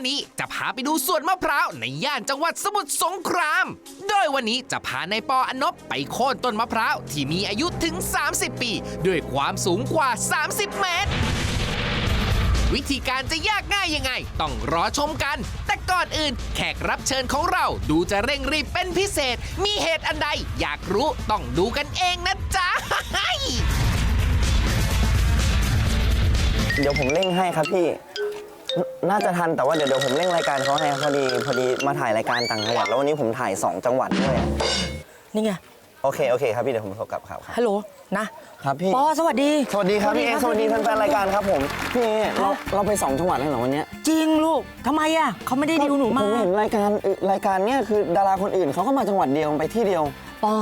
วันนี้จะพาไปดูสวนมะพร้าวในย่านจังหวัดสมุทรสงคราม โดยวันนี้จะพานายปออนบไปโค่นต้นมะพร้าวที่มีอายุถึง 30 ปี ด้วยความสูงกว่า 30 เมตร วิธีการจะยากง่ายยังไง ต้องรอชมกัน แต่ก่อนอื่นแขกรับเชิญของเราดูจะเร่งรีบเป็นพิเศษ มีเหตุอันใดอยากรู้ต้องดูกันเองนะจ๊ะเดี๋ยวผมเร่งให้ครับพี่ นน่าจะทันแต่ว่าเดี๋ยวเดี๋ยวผมเร่งรายการเขาให้ครับพอดีพอดีมาถ่ายรายการต่างจังหวัดแล้ววันนี้ผมถ่าย 2 จังหวัดด้วยนี่ไง โอเคโอเคครับพี่เดี๋ยวผมโทรกลับครับครับฮัลโหลนะครับพี่ปอสวัสดี สวัสดีครับพี่เอสวัสดีแฟนๆรายการครับผมพี่เอเราเราไปสองจังหวัดแล้วเหรอวันเนี้ยจริงลูกทำไมอะเขาไม่ได้ดิวหนูมาผมเห็นรายการอื่นรายการเนี้ยคือดาราคนอื่นเขาก็มาจังหวัดเดียวไปที่เดียว ปอ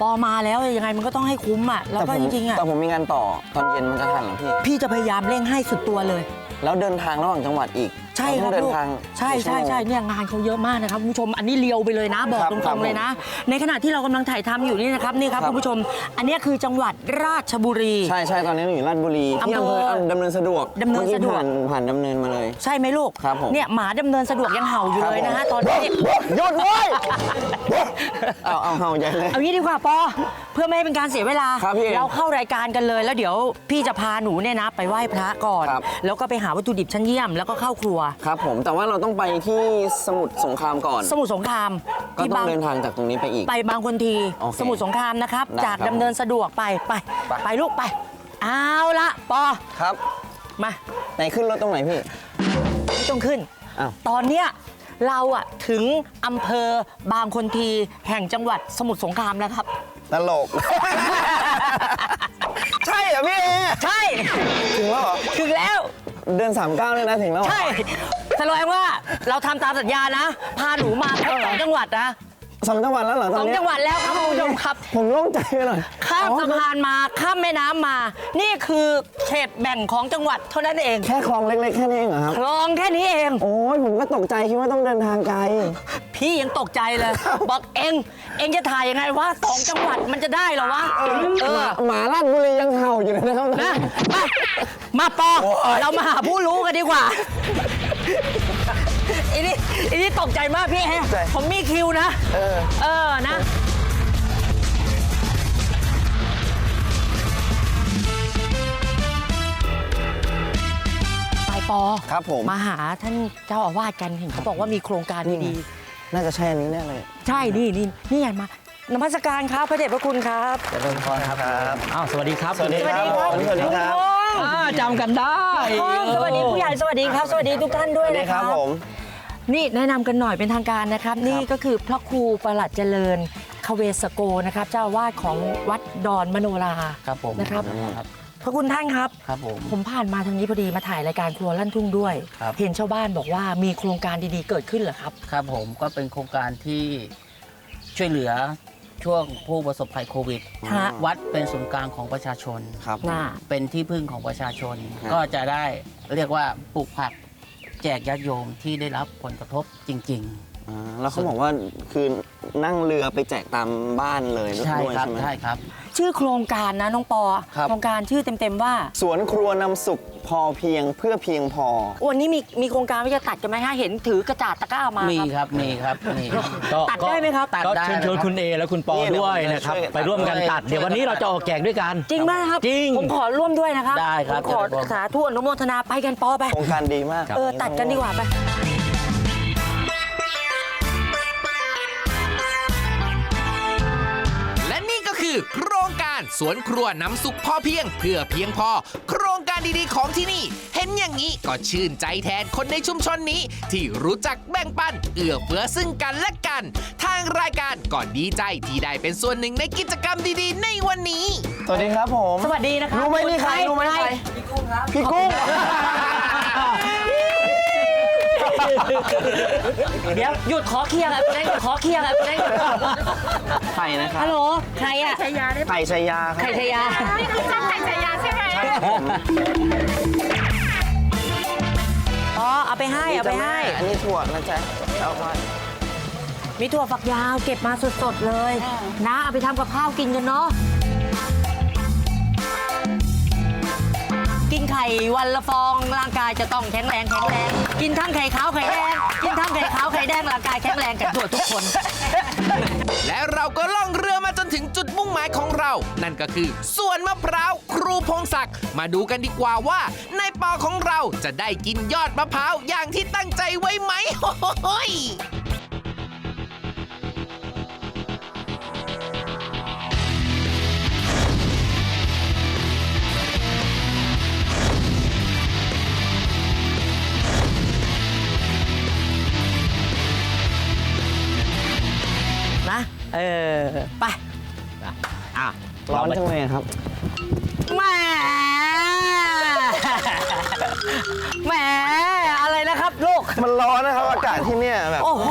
ปอมาแล้วยังไงมันก็ต้องให้คุ้มอะ แล้วแต่ก็ผมจริงๆอะ แต่ผมมีงานต่อตอนเย็นมันจะทันเหรอพี่ พี่จะพยายามเร่งให้สุดตัวเลย แล้วเดินทางระหว่างจังหวัดอีก ใช่ครับเาต้องเดิลูนกทางใช่กี่ใช่วโมงใช่เนี่ยงานเขาเยอะมากนะครับคุณผู้ชมอันนี้เลียวไปเลยนะ บอกครับตครัรบงๆเลยนะ ในขณะที่เรากำลังถ่ายทำอยู่นี่นะครับนี่ครับครับคุณผู้ชม อันเนี้ยคือจังหวัดราชบุรี ใช่ใช่ตอนนี้หนูอยู่ราชบุรีที่อำอำเภเภออดำเนินสะดวกดำเนินสะดวกมื่อผ่านผ่านดำเนินมาเลย ใช่ไหมลูกครับผมเนี่ยหมาดำเนินสะดวกยังเห่าอยู่เลยนะฮะตอนนี้หยุดเว้ยเอาเอาเห่าใหญ่เลยเอางี้ดีกว่าปอ เพื่อไม่ให้เป็นการเสียเวลา ครับพี่เอ๋เราเข้ารายการกันเลย แล้วเดี๋ยวพี่จะพาหนูเนี่ยนะไปไหว้พระก่อน ครับ แล้วก็ไปหาวัตถุดิบชั้นเยี่ยมแล้วก็เข้าครัว ครับผมแต่ว่าเราต้องไปที่สมุทรสงครามก่อน สมุทรสงครามก็ที่ต้องบางเดินทางจากตรงนี้ไปอีก ไปบางคนที โอเคสมุทรสงครามนะครับ ได้จากครับดำเนินสะดวกไปไปไป ไปลูกไป เอาละปอครับ มา ไหนขึ้นรถตรงไหนพี่ ไม่ต้องขึ้น อ้าว ตอนเนี้ยเราอะถึงอำเภอบางคนทีแห่งจังหวัดสมุทรสงครามแล้วครับ ตลก ใช่เหรอพี่เอใช่ ถึงแล้วเหรอถึงแล้ว เดินสามเก้าเลยนะถึงแล้วเหรอ ใช่แสดงว่าเราทำตามสัญญานะ พาหนูมาครบสองจังหวัดนะ สองจังหวัดแล้วเหรอตสอนองเนี้ยจังหวัดแล้วครับคุณผู้ชมครับ ผมโล่งใจไปหน่อยข้ามอ๋อสะพานมาข้ามแม่น้ำมา นี่คือเขตแบ่งของจังหวัดเท่านั้นเองแค่คลองเล็กๆแค่นี้เองเหรอครับ คลองแค่นี้เอง โอ้ยผมก็ตกใจคิดว่าต้องเดินทางไกล พี่ยังตกใจเลย บอกเองเองจะถ่ายยังไงวะสองจังหวัดมันจะได้เหรอวะเอหอมาหมาลาดบุรียังเห่าอยู่เลยนะครับ นะไปมาปอเรามาหาผู้รู้กันดีกว่า อันนี้อันนี้ตกใจมากพี่แฮะผมมีคิวนะ เออ เออนะไปปอครับผม มาหาท่านเจ้าอาวาสกันเห็นเขาบอกว่ามีโครงการดีน่าจะใช่อันนี้แน่เลยๆใช่นี่นี่นี่ไงมานมัสการครับพระเดชพระคุณครับ เจริญพรครับ อ้าวสวัสดีครับสวัสดี ครับสวัสดีครับ สวัสดีครับอ่าจำกันได้ลุงพงษ์สวัสดีผู้ใหญ่สวัสดีครับ สวัสดีทุกท่านด้วยสวัสดีนะคครัรับบผม นี่แนะนำกันหน่อยเป็นทางการนะครับ นี่ก็คือพระครูประหลัดเจริญคเวสโกนะครับ เจ้าอาวาสของวัดดอนมโนราครับผมนะครับ ครับพระคุณท่านครับ ครับผม ผมผ่านมาทางนี้พอดีมาถ่ายรายการครัวลั่นทุ่งด้วย ครับ เห็นชาวบ้านบอกว่ามีโครงการดีๆเกิดขึ้นเหรอครับ ครับผมก็เป็นโครงการที่ช่วยเหลือ ช่วงผู้ประสบภัยโควิดฮะวัดเป็นศูนย์กลางของประชาชน ครับ น่าเป็นที่พึ่งของประชาชนฮะก็จะได้เรียกว่าปลูกผักแจกญาติโยมที่ได้รับผลกระทบจริง อ่าแล้วเขาบอกว่าคือ นั่งเรือไปแจกตามบ้านเลยๆด้วยใช่ครับใช่ไหมใช่ครับ ชื่อโครงการนะน้องปอ ครับ โครงการชื่อเต็มๆว่า สวนครัวนำสุขพอเพียงเพื่อเพียงพอ วันนี้มีมีโครงการว่าจะตัดกันไหมฮะเห็นถือกระจาดตะกร้ามา มีครับครับมีครับมีครับก็ตัดได้ไหมครับ ตัดก็ได้เชิญชวนคุณเอและคุณปอนี่เดี๋ยวด้วยผมจะนะครับ ช่วยไปร่วมกันตัดช่วยเดี๋ยววันนี้เราจะออกแจกด้วยกัน จริงไหมครับ จริง ผมขอร่วมด้วยนะครับได้ครับผมขอเดี๋ยวผม สาธุอนุโมทนาไปกันปอไป โครงการดีมาก เออตัดกันดีกว่าไป อ โครงการสวนครัวน้ำสุกพอเพียง เพื่อเพียงพอ โครงการดีๆของที่นี่ เห็นอย่างนี้ก็ชื่นใจแทนคนในชุมชนนี้ ที่รู้จักแบ่งปัน เอื้อเฟื้อซึ่งกันและกัน ทางรายการก็ดีใจที่ได้เป็นส่วนหนึ่งในกิจกรรมดีๆ ในวันนี้ สวัสดีครับผม สวัสดีนะครับรู้ไหมนี่ใครรู้ไหมใคร พี่กุ้ง เดี๋ยวหยุดขอเคลียร์อะไรไปได้ขอเคลียร์อะไรไปได้ไข่นะครับฮัลโหลใครอะไข่ชายาครับใครชายานี่คือจันไข่ชายาใช่ไหมผมอ๋อเอาไปให้เอาไปให้ อันนี้ถั่วนะจ๊ะเอามามีถั่วฝักยาวเก็บมาสดๆเลย นะเอาไปทำกับข้าวกินกันเนาะ ไข่วันละฟองร่างกายจะต้องแข็งแรงแข็งแรง กินทั้งไข่ขาวไข่แดงกินทั้งไข่ขาวไข่แดงร่างกายแข็งแรงกันทั่วทุกคน และเราก็ล่องเรือมาจนถึงจุดมุ่งหมายของเรา นั่นก็คือสวนมะพร้าวครูพงศักดิ์มาดูกันดีกว่าว่า ในปอของเราจะได้กินยอดมะพร้าวอย่างที่ตั้งใจไว้ไหมโอ้ย แหมอะไรนะครับลูก มันร้อนนะครับอากาศที่เนี่ยแบบโอ้โห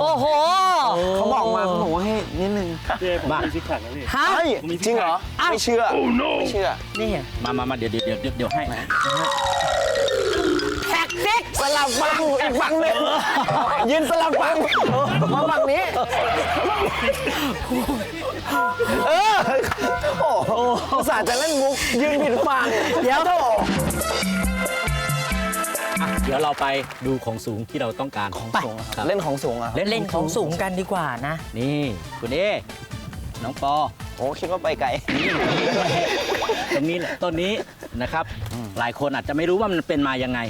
โอ้โห เขาบอกมาเขาบอกว่าให้นิดนึงมาฮะ เฮ้ยจริงเหรออ้าวไม่เชื่อไม่เชื่อ นี่ มามามาเดี๋ยวเดี๋ยวเดี๋ยวเดี๋ยวให้แท็กซิกส ลับฟังอีกฝั่งหนึ่งยืนสลับฟังมาฝั่งนี้ เออโอ้โหอุตส่าห์จะเล่นมุก ยืนผิดฝั่งเดี๋ยวโถอะเดี๋ยวเราไปดูของสูงที่เราต้องการของสูงอะครับเล่นของสูงอะครับเล่นของสูงกันดีกว่านะ นี่คุณเอน้องปอโอ้คิดว่าไปไกลตรงนี้แหละต้นนี้นะครับ หลายคนอาจจะไม่รู้ว่ามันเป็นมายังไง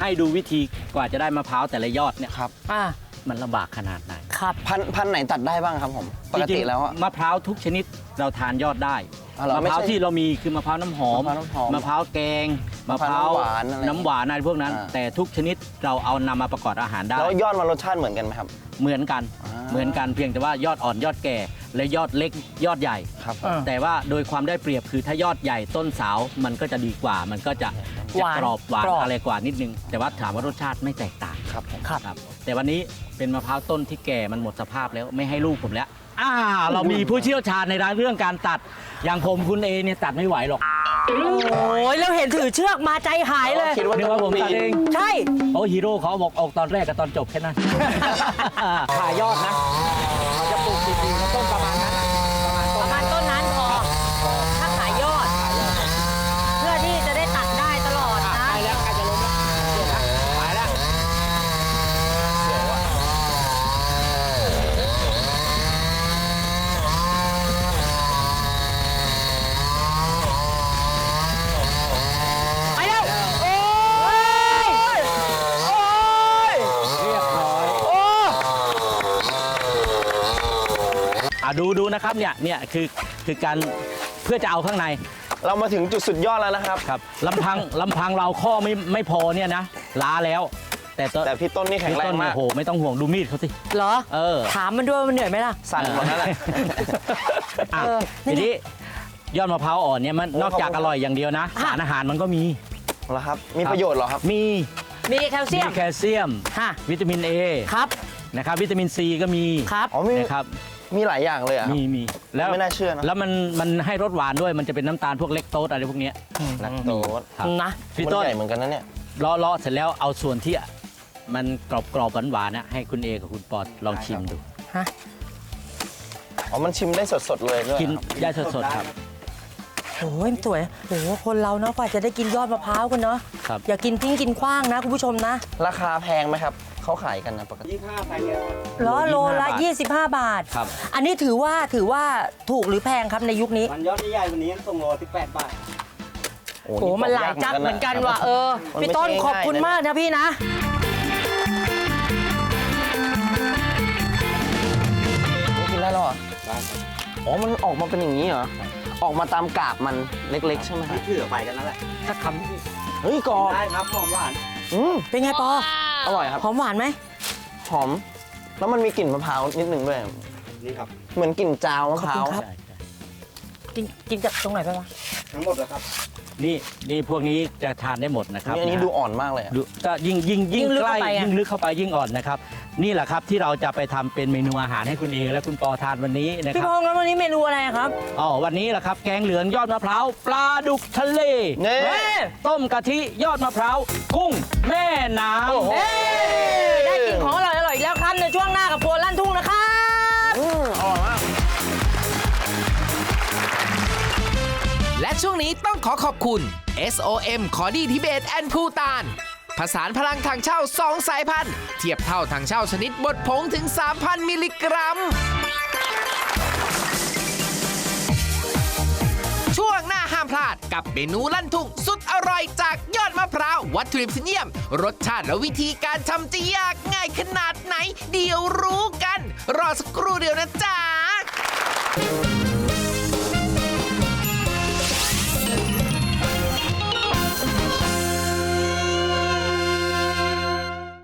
ให้ดูวิธีกว่าจะได้มะพร้าวแต่ละยอดเนี่ยครับ อะมันลำบากขนาดไหนครับ พันพันไหนตัดได้บ้างครับผมปกจริติงๆแล้วอะ มะพร้าวทุกชนิดเราทานยอดได้อ๋อเหรอมะพร้าวไม่ใช่ที่เรามีคือมะพร้าวน้ำหอมมะพร้าวน้ำหอมมะพร้าวแกงมะพร้าวน้ำหวานอะไรน้ำหวานอะไรพวกนั้น อ่า แต่ทุกชนิดเราเอานำมาประกอบอาหารได้ แล้วยอดมันรสชาติเหมือนกันไหมครับ เหมือนกัน อ่า เหมือนกันเพียงแต่ว่ายอดอ่อนยอดแก่และยอดเล็กยอดใหญ่ ครับอ่าแต่ว่าโดยความได้เปรียบคือถ้ายอดใหญ่ต้นสาวมันก็จะดีกว่า มันก็จะหจะวานกรอบหวานกรอบ อะไรกว่านิดนึง แต่ว่าถามว่ารสชาติไม่แตกต่างครับผม ครับ ครับ แต่วันนี้เป็นมะพร้าวต้นที่แก่มันหมดสภาพแล้วไม่ให้ลูกผมแล้วอ่าเรามีผู้เชี่ยวชาญในด้านเรื่องการตัด อย่างผมคุณเอเนี่ยตัดไม่ไหวหรอกโอ้ยแล้วเห็นถือเชือกมาใจหายเลย คิดว่านึกว่าผมตัดเอง ใช่ โอ้ฮีโร่เขาบอกออกตอนแรกกับตอนจบแค่นั้น ขายยอดนะ สิบปลูกจริงๆแล้วต้นประมาณนั้นนะประมาณต้น ประมาณต้นนั้นพอ ถ้าขายยอด เพื่อที่จะได้ตัดได้ตลอดนะ ใกล้แล้วใกล้จะล้มแล้วเดี๋ยวนะไปแล้ว ไปเร็วโอ้ย เรียบร้อยอะ ดูดูนะครับเนี่ยเนี่ยคือคือการเพื่อจะเอาข้างในเรามาถึงจุดสุดยอดแล้วนะครับ ครับลำพังลำพังเราข้อไม่ไม่พอเนี่ยนะล้าแล้ว แต่ต้นแต่พี่ต้นนี่แข็งพี่แรต้งนมาเนี่ยกโหไม่ต้องห่วงดูมีดเขาสิ เหรอ เออ ถามมันด้วยว่ามันเหนื่อยไหมล่ะ สั่นหมดแล้วแหละ อะเออนี่ทีไง นี้ยอดมะพร้าวอ่อนเนี่ยมันโอ้นอกจากขอบคุณ อร่อยอย่างเดียวนะค่ะสารอาหารมันก็มีเหรอครับ มีประโยชน์เหรอครับ มีมีแคลเซีมียมแคลเซียมฮะวิตามิน A ครับ นะครับวิตามิน C ก็มีครับ อ๋อมี นะครับ มีหลายอย่างเลยเหรอะครับมีมีแล้วไม่น่าเชื่อนะ แล้วมันมันให้รสหวานด้วยมันจะเป็นน้ำตาลพวกเล็กโตสอะไรพวกเนี้ย แลคโตสครับ นะพี่มันต้น ใหญ่เหมือนกันนะเนี่ย เลาะเลาะเสร็จแล้วเอาส่วนที่มันกรอบกรอบหวานหวานๆนะให้คุณเอกับคุณปอดลองชิมดู อ๋อ มันชิมได้สดๆเลยด้วยกินครับได้สดๆครับ โอ้ยสวยโอ้โหคนเราเนาะกว่าจะได้กินยอดมะพร้าวกันเนาะครับ อย่ากินทิ้งกินขว้างนะคุณผู้ชมนะ ราคาแพงไหมครับ เขาขายกันนะปกติเหรอโลละ25 25 บาท ครับ อันนี้ถือว่าถือว่าถูกหรือแพงครับในยุคนี้ มันยอดใหญ่ๆวันนี้ส่งโล18 บาท โอ้โอ้นี่มันหลายจักเหมือนกันว่ะเออ มันพี่ไม่ต้นใช่ขอบคุณง่ายๆนะมากนะพี่นะ นี่กินได้แล้วเหรออ๋อ มันออกมาเป็นอย่างนี้เหรอ ออกมาตามกาบมันเล็กๆ ใช่ไหมครับที่ถือไปกันนั่นแหละสักคเฮ้ยกรอบได้ครับหอมหวานอืมำเป็นไงปอ อร่อยครับหอมหวานไหมหอม แล้วมันมีกลิ่นมะพร้าวนิดนึงด้วยนี่ครับ เหมือนกลิ่นจาวมะพร้าวขอบคุณครับกินกินจากตรงไหนไปวะทั้งหมดแล้วครับ นี่นี่พวกนี้จะทานได้หมดนะครับอันนี้ะดูอ่อนมากเลยอะ ดูก็ยิ่งยิ่งยิ่งยิ่งลึกใกล้เข้าไปอะ ยิ่งลึกเข้าไปยิ่งอ่อนนะครับ นี่แหละครับที่เราจะไปทำเป็นเมนูอาหารให้คุณเอและคุณปอทานวันนี้นะคพี่รับพงษ์แล้ววันนี้เมนูอะไรครับ อ๋อวันนี้แหละครับแกงเหลืองยอดมะพร้าวปลาดุกทะเลเน่เอ๊ะต้มกะทิยอดมะพร้าวกุ้งแม่น้ำเอ้ ช่วงนี้ต้องขอขอบคุณ SOM ขอดีทิเบตแอนพูตานผสานพลังทางเช่า 2 สายพันธุ์เทียบเท่าทางเช่าชนิดบดผงถึง 3,000 มิลลิกรัม ช่วงหน้าห้ามพลาดกับเมนูลั่นทุ่งสุดอร่อยจากยอดมะพร้าว วัตถุดิบเยี่ยม รสชาติและวิธีการทำจะยากง่ายขนาดไหน เดี๋ยวรู้กัน รอสักครู่เดียวนะจ๊ะ